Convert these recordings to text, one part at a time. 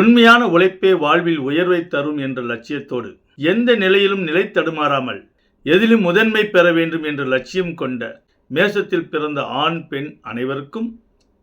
உண்மையான உழைப்பே வாழ்வில் உயர்வை தரும் என்ற லட்சியத்தோடு எந்த நிலையிலும் நிலை தடுமாறாமல் எதிலும் முதன்மை பெற வேண்டும் என்ற லட்சியம் கொண்ட மேசத்தில் பிறந்த ஆண் பெண் அனைவருக்கும்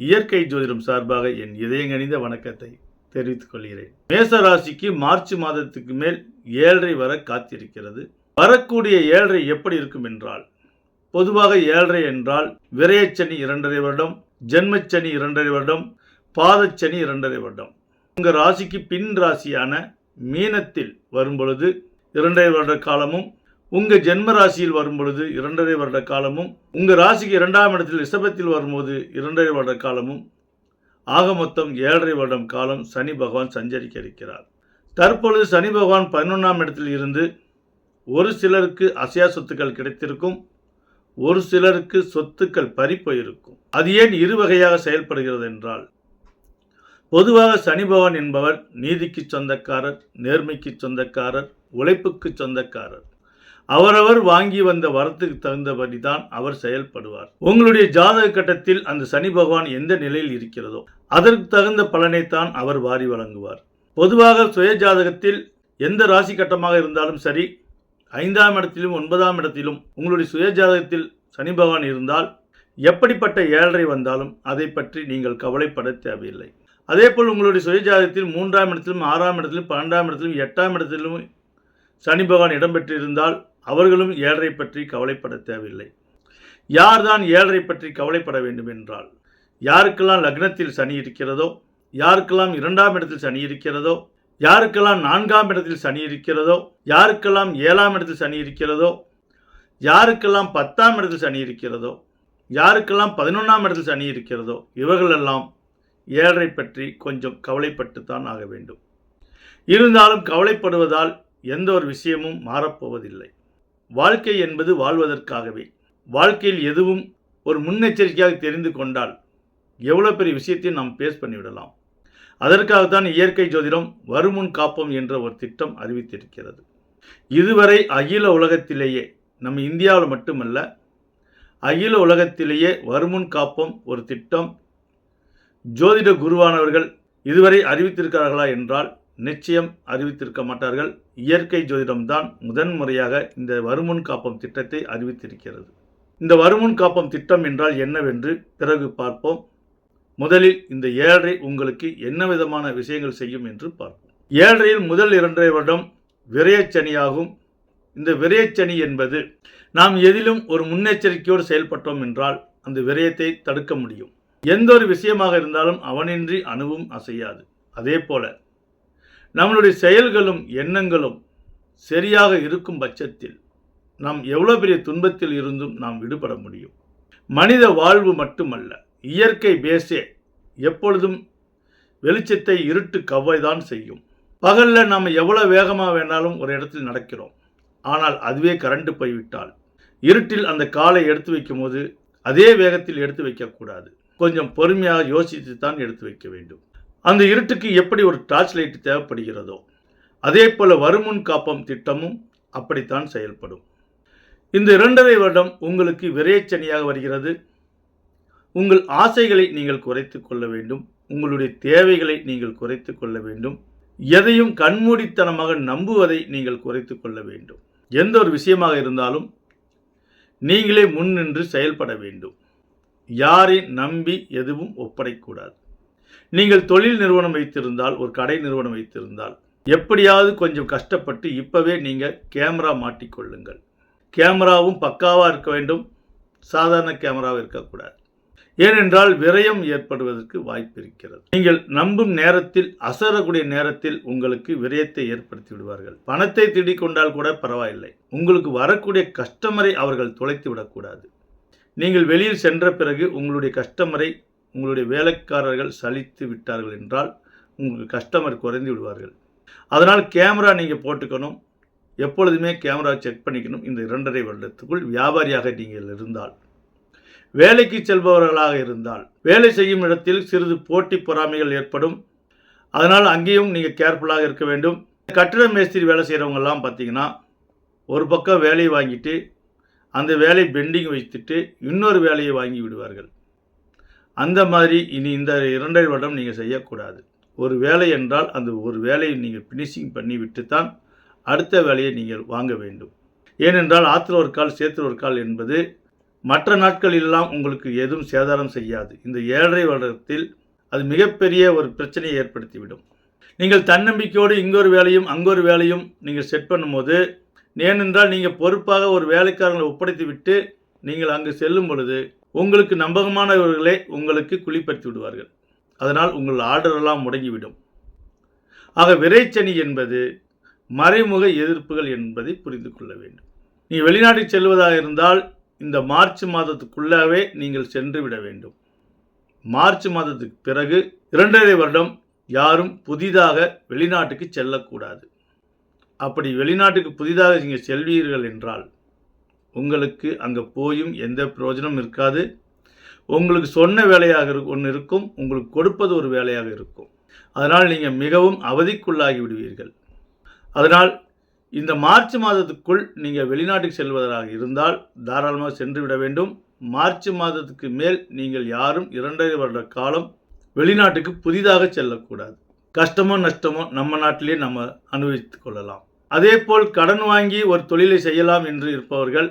இயற்கை ஜோதிடம் சார்பாக என் இதயங்கணிந்த வணக்கத்தை தெரிவித்துக் கொள்கிறேன். மேச ராசிக்கு மார்ச் மாதத்துக்கு மேல் ஏழரை வர காத்திருக்கிறது. வரக்கூடிய ஏழரை எப்படி இருக்கும் என்றால் பொதுவாக ஏழரை என்றால் விரயச்சனி இரண்டரை வருடம் ஜென்மச்சனி இரண்டரை வருடம் பாதச்சனி இரண்டரை வருடம். உங்கள் ராசிக்கு பின் ராசியான மீனத்தில் வரும்பொழுது இரண்டரை வருட காலமும் உங்கள் ஜென்ம ராசியில் வரும்பொழுது இரண்டரை வருட காலமும் உங்கள் ராசிக்கு இரண்டாம் இடத்தில் ரிஷபத்தில் வரும்போது இரண்டரை வருட காலமும் ஆக மொத்தம் ஏழரை வருடம் காலம் சனி பகவான் சஞ்சரிக்க இருக்கிறார். தற்பொழுது சனி பகவான் பதினொன்றாம் இடத்தில் இருந்து ஒரு சிலருக்கு அசையா சொத்துக்கள் கிடைத்திருக்கும் ஒரு சிலருக்கு சொத்துக்கள் பறிப்போயிருக்கும். அது ஏன் இரு வகையாக செயல்படுகிறது என்றால் பொதுவாக சனி பகவான் என்பவர் நீதிக்கு சொந்தக்காரர் நேர்மைக்கு சொந்தக்காரர் உழைப்புக்கு சொந்தக்காரர். அவரவர் வாங்கி வந்த வரத்துக்கு தகுந்தபடி தான் அவர் செயல்படுவார். உங்களுடைய ஜாதக கட்டத்தில் அந்த சனி பகவான் எந்த நிலையில் இருக்கிறதோ அதற்கு தகுந்த பலனைத்தான் அவர் வாரி வழங்குவார். பொதுவாக சுய ஜாதகத்தில் எந்த ராசி கட்டமாக இருந்தாலும் சரி ஐந்தாம் இடத்திலும் ஒன்பதாம் இடத்திலும் உங்களுடைய சுய ஜாதகத்தில் சனி பகவான் இருந்தால் எப்படிப்பட்ட ஏழரை வந்தாலும் அதை பற்றி நீங்கள் கவலைப்பட தேவையில்லை. அதேபோல் உங்களுடைய சுயஜாதகத்தில் மூன்றாம் இடத்திலும் ஆறாம் இடத்திலும் பன்னெண்டாம் இடத்திலும் எட்டாம் இடத்திலும் சனி பகவான் இடம்பெற்றிருந்தால் அவர்களும் ஏழரை பற்றி கவலைப்பட தேவையில்லை. யார்தான் ஏழரை பற்றி கவலைப்பட வேண்டும் என்றால் யாருக்கெல்லாம் லக்னத்தில் சனி இருக்கிறதோ யாருக்கெல்லாம் இரண்டாம் இடத்தில் சனி இருக்கிறதோ யாருக்கெல்லாம் நான்காம் இடத்தில் சனி இருக்கிறதோ யாருக்கெல்லாம் ஏழாம் இடத்தில் சனி இருக்கிறதோ யாருக்கெல்லாம் பத்தாம் இடத்தில் சனி இருக்கிறதோ யாருக்கெல்லாம் பதினொன்றாம் இடத்தில் சனி இருக்கிறதோ இவர்களெல்லாம் ஏழரை பற்றி கொஞ்சம் கவலைப்பட்டுத்தான் ஆக வேண்டும். இருந்தாலும் கவலைப்படுவதால் எந்த ஒரு விஷயமும் மாறப்போவதில்லை. வாழ்க்கை என்பது வாழ்வதற்காகவே. வாழ்க்கையில் எதுவும் ஒரு முன்னெச்சரிக்கையாக தெரிந்து கொண்டால் எவ்வளோ பெரிய விஷயத்தையும் நாம் பேஸ் பண்ணிவிடலாம். அதற்காகத்தான் இயற்கை ஜோதிடம் வருமுன் காப்போம் என்ற ஒரு திட்டம் அறிவித்திருக்கிறது. இதுவரை அகில உலகத்திலேயே நம்ம இந்தியாவில் மட்டுமல்ல அகில உலகத்திலேயே வருமுன் காப்போம் ஒரு திட்டம் ஜோதிட குருவானவர்கள் இதுவரை அறிவித்திருக்கிறார்களா என்றால் நிச்சயம் அறிவித்திருக்க மாட்டார்கள். இயற்கை ஜோதிடம்தான் முதன் முறையாக இந்த வருமுன் காப்பம் திட்டத்தை அறிவித்திருக்கிறது. இந்த வருமுன் காப்பம் திட்டம் என்றால் என்னவென்று பிறகு பார்ப்போம். முதலில் இந்த ஏழரை உங்களுக்கு என்ன விதமான விஷயங்கள் செய்யும் என்று பார்ப்போம். ஏழரையில் முதல் இரண்டரை வருடம் விரயச்சனியாகும். இந்த விரயச்சனி என்பது நாம் எதிலும் ஒரு முன்னெச்சரிக்கையோடு செயல்பட்டோம் என்றால் அந்த விரயத்தை தடுக்க முடியும். எந்த ஒரு விஷயமாக இருந்தாலும் அவனின்றி அணுவும் அசையாது. அதே போல நம்மளுடைய செயல்களும் எண்ணங்களும் சரியாக இருக்கும் பட்சத்தில் நாம் எவ்வளோ பெரிய துன்பத்தில் இருந்தும் நாம் விடுபட முடியும். மனித வாழ்வு மட்டுமல்ல இயற்கை பேசே எப்பொழுதும் வெளிச்சத்தை இருட்டு கவ்வைதான் செய்யும். பகலில் நாம் எவ்வளோ வேகமாக வேணாலும் ஒரு இடத்தில் நடக்கிறோம். ஆனால் அதுவே கரண்ட் போய்விட்டால் இருட்டில் அந்த காலை எடுத்து வைக்கும்போது அதே வேகத்தில் எடுத்து வைக்கக்கூடாது. கொஞ்சம் பொறுமையாக யோசித்து தான் எடுத்து வைக்க வேண்டும். அந்த இருட்டுக்கு எப்படி ஒரு டார்ச் லைட் தேவைப்படுகிறதோ அதே போல வருமுன் காப்பம் திட்டமும் அப்படித்தான் செயல்படும். இந்த இரண்டரை வருடம் உங்களுக்கு விரைச்சனியாக வருகிறது. உங்கள் ஆசைகளை நீங்கள் குறைத்து கொள்ள வேண்டும். உங்களுடைய தேவைகளை நீங்கள் குறைத்து கொள்ள வேண்டும். எதையும் கண்மூடித்தனமாக நம்புவதை நீங்கள் குறைத்து கொள்ள வேண்டும். எந்த ஒரு விஷயமாக இருந்தாலும் நீங்களே முன் நின்று செயல்பட வேண்டும். யாரை நம்பி எதுவும் ஒப்படைக்கூடாது நீங்கள் தொழில் நிறுவனம் வைத்திருந்தால் ஒரு கடை நிறுவனம் வைத்திருந்தால் எப்படியாவது கொஞ்சம் கஷ்டப்பட்டு இப்போவே நீங்கள் கேமரா மாட்டிக்கொள்ளுங்கள். கேமராவும் பக்காவாக இருக்க வேண்டும். சாதாரண கேமராவும் இருக்கக்கூடாது. ஏனென்றால் விரயம் ஏற்படுவதற்கு வாய்ப்பு இருக்கிறது. நீங்கள் நம்பும் நேரத்தில் அசரக்கூடிய நேரத்தில் உங்களுக்கு விரயத்தை ஏற்படுத்தி விடுவார்கள். பணத்தை திடிக்கொண்டால் கூட பரவாயில்லை. உங்களுக்கு வரக்கூடிய கஸ்டமரை அவர்கள் தொலைத்து விடக்கூடாது. நீங்கள் வெளியில் சென்ற பிறகு உங்களுடைய கஸ்டமரை உங்களுடைய வேலைக்காரர்கள் சலித்து விட்டார்கள் என்றால் உங்களுக்கு கஸ்டமர் குறைந்து விடுவார்கள். அதனால் கேமரா நீங்கள் போட்டுக்கணும். எப்பொழுதுமே கேமரா செக் பண்ணிக்கணும். இந்த இரண்டரை வருடத்துக்குள் வியாபாரியாக நீங்கள் இருந்தால் வேலைக்கு செல்பவர்களாக இருந்தால் வேலை செய்யும் இடத்தில் சிறிது போட்டி பொறாமைகள் ஏற்படும். அதனால் அங்கேயும் நீங்கள் கேர்ஃபுல்லாக இருக்க வேண்டும். கட்டிட மேஸ்திரி வேலை செய்கிறவங்கெல்லாம் பார்த்தீங்கன்னா ஒரு பக்கம் வேலையை வாங்கிட்டு அந்த வேலை பெண்டிங் வைத்துட்டு இன்னொரு வேலையை வாங்கி விடுவார்கள். அந்த மாதிரி இனி இந்த இரண்டரை வருடம் நீங்கள் செய்யக்கூடாது. ஒரு வேலை என்றால் அந்த ஒரு வேலையை நீங்கள் ஃபினிஷிங் பண்ணிவிட்டு தான் அடுத்த வேலையை நீங்கள் வாங்க வேண்டும். ஏனென்றால் ஆற்றுல ஒரு கால் சேத்துல ஒரு கால் என்பது மற்ற நாட்களெல்லாம் உங்களுக்கு எதுவும் சேதாரம் செய்யாது. இந்த ஏழரை வருடத்தில் அது மிகப்பெரிய ஒரு பிரச்சனையை ஏற்படுத்திவிடும். நீங்கள் தன்னம்பிக்கையோடு இங்கொரு வேலையும் அங்கொரு வேலையும் நீங்கள் செட் பண்ணும்போது ஏனென்றால் நீங்கள் பொறுப்பாக ஒரு வேலைக்காரங்களை ஒப்படைத்து விட்டு நீங்கள் அங்கு செல்லும் பொழுது உங்களுக்கு நம்பகமானவர்களே உங்களுக்கு குழிப்படுத்தி விடுவார்கள். அதனால் உங்கள் ஆர்டரெல்லாம் முடங்கிவிடும். ஆக விரைச்சனி என்பது மறைமுக எதிர்ப்புகள் என்பதை புரிந்து கொள்ள வேண்டும். நீங்கள் வெளிநாட்டுக்கு செல்வதாக இருந்தால் இந்த மார்ச் மாதத்துக்குள்ளாகவே நீங்கள் சென்று விட வேண்டும். மார்ச் மாதத்துக்கு பிறகு இரண்டரை வருடம் யாரும் புதிதாக வெளிநாட்டுக்கு செல்லக்கூடாது. அப்படி வெளிநாட்டுக்கு புதிதாக நீங்கள் செல்வீர்கள் என்றால் உங்களுக்கு அங்கே போயும் எந்த பிரயோஜனம் இருக்காது. உங்களுக்கு சொன்ன வேலையாக ஒன்று இருக்கும் உங்களுக்கு கொடுப்பது ஒரு வேலையாக இருக்கும். அதனால் நீங்கள் மிகவும் அவதிக்குள்ளாகி விடுவீர்கள். அதனால் இந்த மார்ச் மாதத்துக்குள் நீங்கள் வெளிநாட்டுக்கு செல்வதாக இருந்தால் தாராளமாக சென்று விட வேண்டும். மார்ச் மாதத்துக்கு மேல் நீங்கள் யாரும் இரண்டரை வருட காலம் வெளிநாட்டுக்கு புதிதாக செல்லக்கூடாது. கஷ்டமோ நஷ்டமோ நம்ம நாட்டிலே நம்ம அனுபவித்துக் கொள்ளலாம். அதேபோல் கடன் வாங்கி ஒரு தொழிலை செய்யலாம் என்று இருப்பவர்கள்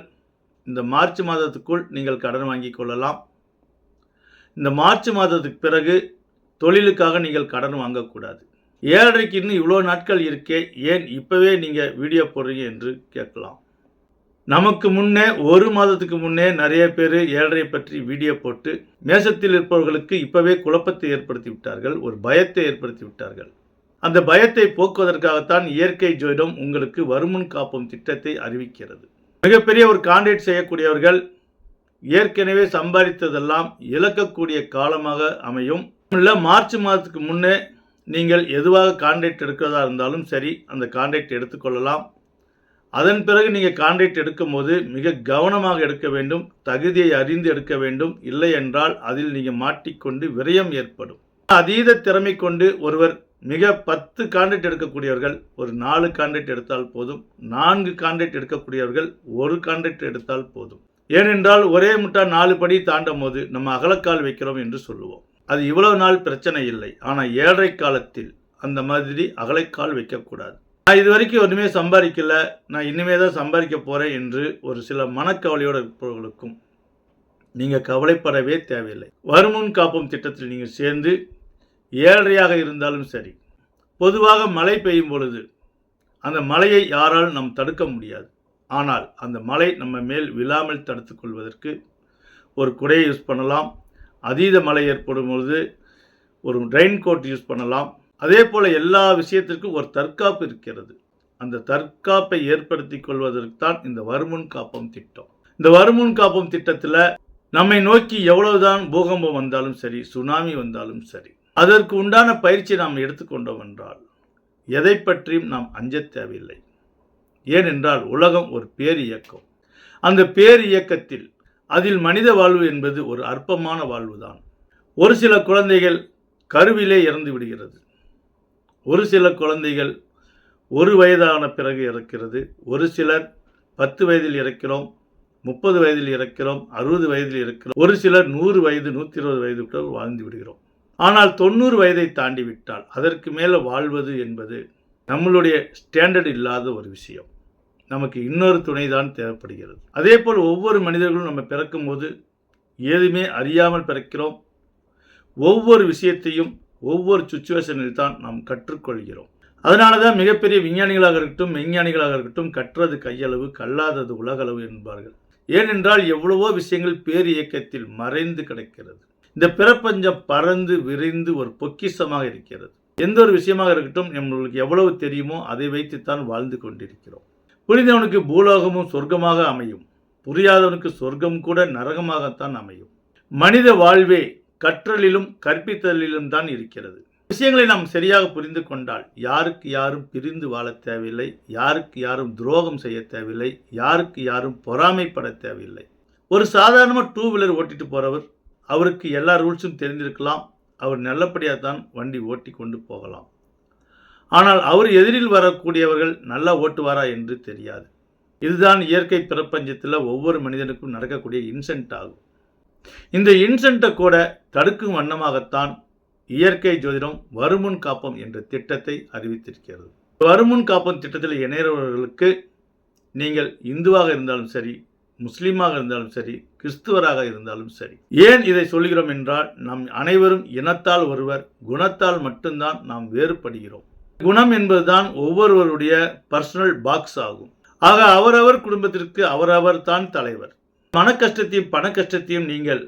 இந்த மார்ச் மாதத்துக்குள் நீங்கள் கடன் வாங்கி கொள்ளலாம். இந்த மார்ச் மாதத்துக்கு பிறகு தொழிலுக்காக நீங்கள் கடன் வாங்கக்கூடாது. ஏழரைக்கு இன்னும் இவ்வளோ நாட்கள் இருக்கே ஏன் இப்போவே நீங்கள் வீடியோ போடுறீங்க என்று கேட்கலாம். நமக்கு முன்னே ஒரு மாதத்துக்கு முன்னே நிறைய பேர் ஏழரை பற்றி வீடியோ போட்டு மேசத்தில் இருப்பவர்களுக்கு இப்போவே குழப்பத்தை ஏற்படுத்தி விட்டார்கள் ஒரு பயத்தை ஏற்படுத்தி விட்டார்கள். அந்த பயத்தை போக்குவதற்காகத்தான் இயற்கை ஜோதிடம் உங்களுக்கு வருமுன் காப்பும் திட்டத்தை அறிவிக்கிறது. மிகப்பெரிய ஒரு கான்ட்ராக்ட் செய்யக்கூடியவர்கள் ஏற்கனவே சம்பாதித்ததெல்லாம் இழக்கக்கூடிய காலமாக அமையும். இல்லை மார்ச் மாதத்துக்கு முன்னே நீங்கள் எதுவாக கான்ட்ராக்ட் எடுக்கிறதா இருந்தாலும் சரி அந்த கான்ட்ராக்ட் எடுத்துக்கொள்ளலாம். அதன் பிறகு நீங்கள் கான்ட்ராக்ட் எடுக்கும்போது மிக கவனமாக எடுக்க வேண்டும் தகுதியை அறிந்து எடுக்க வேண்டும். இல்லை என்றால் அதில் நீங்கள் மாட்டிக்கொண்டு விரயம் ஏற்படும். அதீத திறமை கொண்டு ஒருவர் மிக பத்து கான்ட்ராக்ட் எடுக்கக்கூடியவர்கள் ஒரு நாலு கான்ட்ராக்ட் எடுத்தால் போதும். நான்கு கான்ட்ராக்ட் எடுக்கக்கூடியவர்கள் ஒரு கான்ட்ராக்ட் எடுத்தால் போதும். ஏனென்றால் ஒரே முட்டா நாலு படி தாண்டும் போது நம்ம அகலக்கால் வைக்கிறோம் என்று சொல்லுவோம். அது இவ்வளவு நாள் பிரச்சனை இல்லை. ஆனால் ஏழரை காலத்தில் அந்த மாதிரி அகலைக்கால் வைக்கக்கூடாது. நான் இது வரைக்கும் ஒன்றுமே சம்பாதிக்கல. நான் இனிமே தான் சம்பாதிக்க போகிறேன் என்று ஒரு சில மனக்கவலையோடு இருப்பவர்களுக்கும் நீங்கள் கவலைப்படவே தேவையில்லை. வருமுன் காப்போம் திட்டத்தில் நீங்கள் சேர்ந்து ஏழரையாக இருந்தாலும் சரி பொதுவாக மழை பெய்யும் பொழுது அந்த மழையை யாராலும் நாம் தடுக்க முடியாது. ஆனால் அந்த மழை நம்ம மேல் விழாமல் தடுத்து கொள்வதற்கு ஒரு குடையை யூஸ் பண்ணலாம் அதீத மழை ஏற்படும் பொழுது ஒரு ரெயின் கோட் யூஸ் பண்ணலாம். அதே போல் எல்லா விஷயத்திற்கும் ஒரு தற்காப்பு இருக்கிறது. அந்த தற்காப்பை ஏற்படுத்தி கொள்வதற்கு தான் இந்த வருமுன் காப்பம் திட்டம். இந்த வருமுன் காப்பம் திட்டத்தில் நம்மை நோக்கி எவ்வளவுதான் பூகம்பம் வந்தாலும் சரி சுனாமி வந்தாலும் சரி அதற்கு உண்டான பயிற்சி நாம் எடுத்துக்கொண்டோம் என்றால் எதை பற்றியும் நாம் அஞ்ச தேவையில்லை. ஏனென்றால் உலகம் ஒரு பேர் இயக்கம். அந்த பேர் இயக்கத்தில் அதில் மனித வாழ்வு என்பது ஒரு அற்பமான வாழ்வுதான். ஒரு சில குழந்தைகள் கருவிலே இறந்து விடுகிறது. ஒரு சில குழந்தைகள் ஒரு வயதான பிறகு இறக்கிறது. ஒரு சிலர் பத்து வயதில் இறக்கிறோம் முப்பது வயதில் இறக்கிறோம் அறுபது வயதில் இறக்கிறோம். ஒரு சிலர் நூறு வயது நூற்றி இருபது வயது கூட வாழ்ந்து விடுகிறோம். ஆனால் தொண்ணூறு வயதை தாண்டி விட்டால் அதற்கு மேலே வாழ்வது என்பது நம்மளுடைய ஸ்டாண்டர்ட் இல்லாத ஒரு விஷயம். நமக்கு இன்னொரு துணை தான் தேவைப்படுகிறது. அதே போல் ஒவ்வொரு மனிதர்களும் நம்ம பிறக்கும்போது ஏதுமே அறியாமல் பிறக்கிறோம். ஒவ்வொரு விஷயத்தையும் ஒவ்வொரு சுச்சுவேஷனில் தான் நாம் கற்றுக்கொள்கிறோம். அதனால தான் மிகப்பெரிய விஞ்ஞானிகளாக இருக்கட்டும் மெஞ்ஞானிகளாக இருக்கட்டும் கற்றது கையளவு கல்லாதது உலகளவு என்பார்கள். ஏனென்றால் எவ்வளவோ விஷயங்கள் பேர் இயக்கத்தில் மறைந்து கிடக்கிறது. இந்த பிரபஞ்சம் பறந்து விரிந்து ஒரு பொக்கிஷமாக இருக்கிறது. எந்த ஒரு விஷயமாக இருக்கட்டும் நம்மளுக்கு எவ்வளவு தெரியுமோ அதை வைத்துத்தான் வாழ்ந்து கொண்டிருக்கிறோம். புரிந்தவனுக்கு பூலோகமும் சொர்க்கமாக அமையும். புரியாதவனுக்கு சொர்க்கம் கூட நரகமாகத்தான் அமையும். மனித வாழ்வே கற்றலிலும் கற்பித்தலிலும் தான் இருக்கிறது. விஷயங்களை நாம் சரியாக புரிந்து கொண்டால் யாருக்கு யாரும் பிரிந்து வாழ தேவையில்லை யாருக்கு யாரும் துரோகம் செய்ய தேவையில்லை யாருக்கு யாரும் பொறாமைப்பட தேவையில்லை. ஒரு சாதாரணமாக டூ வீலர் ஓட்டிட்டு போகிறவர் அவருக்கு எல்லா ரூல்ஸும் தெரிந்திருக்கலாம். அவர் நல்லபடியாக தான் வண்டி ஓட்டி கொண்டு போகலாம். ஆனால் அவர் எதிரில் வரக்கூடியவர்கள் நல்லா ஓட்டுவாரா என்று தெரியாது. இதுதான் இயற்கை பிரபஞ்சத்தில் ஒவ்வொரு மனிதனுக்கும் நடக்கக்கூடிய இன்சென்ட் ஆகும். இந்த இன்சென்ட்டை கூட தடுக்கும் வண்ணமாகத்தான் இயற்கை ஜோதிடம் வருமுன் காப்பம் என்ற திட்டத்தை அறிவித்திருக்கிறது. வருமுன் காப்பம் திட்டத்தில் இணையவர்களுக்கு நீங்கள் இந்துவாக இருந்தாலும் சரி முஸ்லீமாக இருந்தாலும் சரி கிறிஸ்துவராக இருந்தாலும் சரி. ஏன் இதை சொல்கிறோம் என்றால் நாம் அனைவரும் இனத்தால் ஒருவர் குணத்தால் மட்டும்தான் நாம் வேறுபடுகிறோம். குணம் என்பதுதான் ஒவ்வொருவருடைய பர்சனல் பாக்ஸ் ஆகும். ஆக அவரவர் குடும்பத்திற்கு அவரவர் தான் தலைவர். மன கஷ்டத்தையும் பண கஷ்டத்தையும் நீங்கள்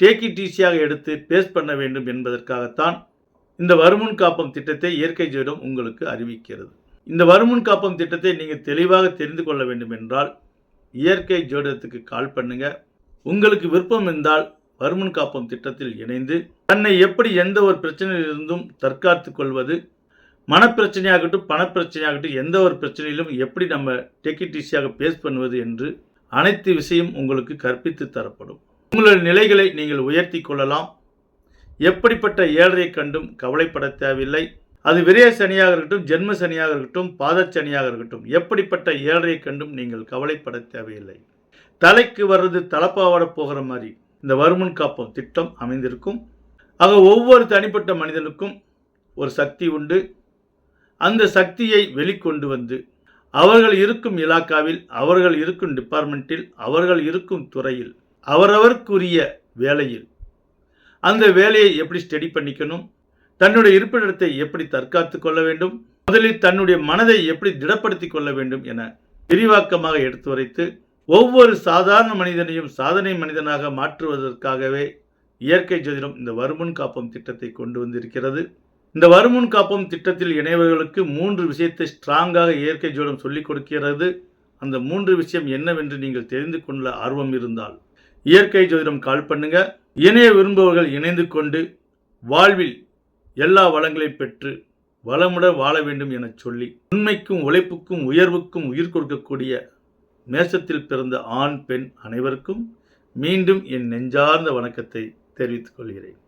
டேக்கி டீசியாக எடுத்து பேஸ் பண்ண வேண்டும் என்பதற்காகத்தான் இந்த வருமுன் காப்பம் திட்டத்தை இயற்கை ஜோதிடம் உங்களுக்கு அறிவிக்கிறது. இந்த வருமுன் காப்பம் திட்டத்தை நீங்கள் தெளிவாக தெரிந்து கொள்ள வேண்டும் என்றால் இயற்கை ஜோடத்துக்கு கால் பண்ணுங்க. உங்களுக்கு விருப்பம் இருந்தால் வருமன் காப்பம் திட்டத்தில் இணைந்து தன்னை எப்படி எந்த ஒரு பிரச்சனையிலிருந்தும் தற்காத்து கொள்வது மனப்பிரச்சனையாகட்டும் பணப்பிரச்சனையாகட்டும் எந்த ஒரு பிரச்சனையிலும் எப்படி நம்ம டெக்கிட் ஈஸியாக பேஸ் பண்ணுவது என்று அனைத்து விஷயம் உங்களுக்கு கற்பித்து தரப்படும். உங்களது நிலைகளை நீங்கள் உயர்த்தி கொள்ளலாம். எப்படிப்பட்ட ஏழரை கண்டும் கவலைப்பட தேவையில்லை. அது விரய சனியாக இருக்கட்டும் ஜென்ம சனியாக இருக்கட்டும் பாதச்சனியாக இருக்கட்டும் எப்படிப்பட்ட ஏழரை கண்டும் நீங்கள் கவலைப்பட தேவையில்லை. தலைக்கு வர்றது தலப்பாவோட போகிற மாதிரி இந்த வருமுன் காப்பம் திட்டம் அமைந்திருக்கும். ஆக ஒவ்வொரு தனிப்பட்ட மனிதனுக்கும் ஒரு சக்தி உண்டு. அந்த சக்தியை வெளிக்கொண்டு வந்து அவர்கள் இருக்கும் இலாக்காவில் அவர்கள் இருக்கும் டிபார்ட்மெண்ட்டில் அவர்கள் இருக்கும் துறையில் அவரவருக்குரிய வேலையில் அந்த வேலையை எப்படி ஸ்டடி பண்ணிக்கணும்? தன்னுடைய இருப்பிடத்தை எப்படி தற்காத்து கொள்ள வேண்டும்? முதலில் தன்னுடைய மனதை எப்படி திடப்படுத்தி கொள்ள வேண்டும் என விரிவாக்கமாக எடுத்து வரைத்து ஒவ்வொரு சாதாரண மனிதனையும் சாதனை மனிதனாக மாற்றுவதற்காகவே இயற்கை ஜோதிடம் இந்த வருமுன் காப்பம் திட்டத்தை கொண்டு வந்திருக்கிறது. இந்த வருமுன் காப்பம் திட்டத்தில் இணைவர்களுக்கு மூன்று விஷயத்தை ஸ்ட்ராங்காக இயற்கை ஜோதிடம் சொல்லிக் கொடுக்கிறது. அந்த மூன்று விஷயம் என்னவென்று நீங்கள் தெரிந்து கொள்ள ஆர்வம் இருந்தால் இயற்கை ஜோதிடம் கால் பண்ணுங்க. இணைய விரும்புபவர்கள் இணைந்து கொண்டு வாழ்வில் எல்லா வளங்களையும் பெற்று வளமுடன் வாழ வேண்டும் என சொல்லி உண்மைக்கும் உழைப்புக்கும் உயர்வுக்கும் உயிர் கொடுக்கக்கூடிய மேசத்தில் பிறந்த ஆண் பெண் அனைவருக்கும் மீண்டும் என் நெஞ்சார்ந்த வணக்கத்தை தெரிவித்துக் கொள்கிறேன்.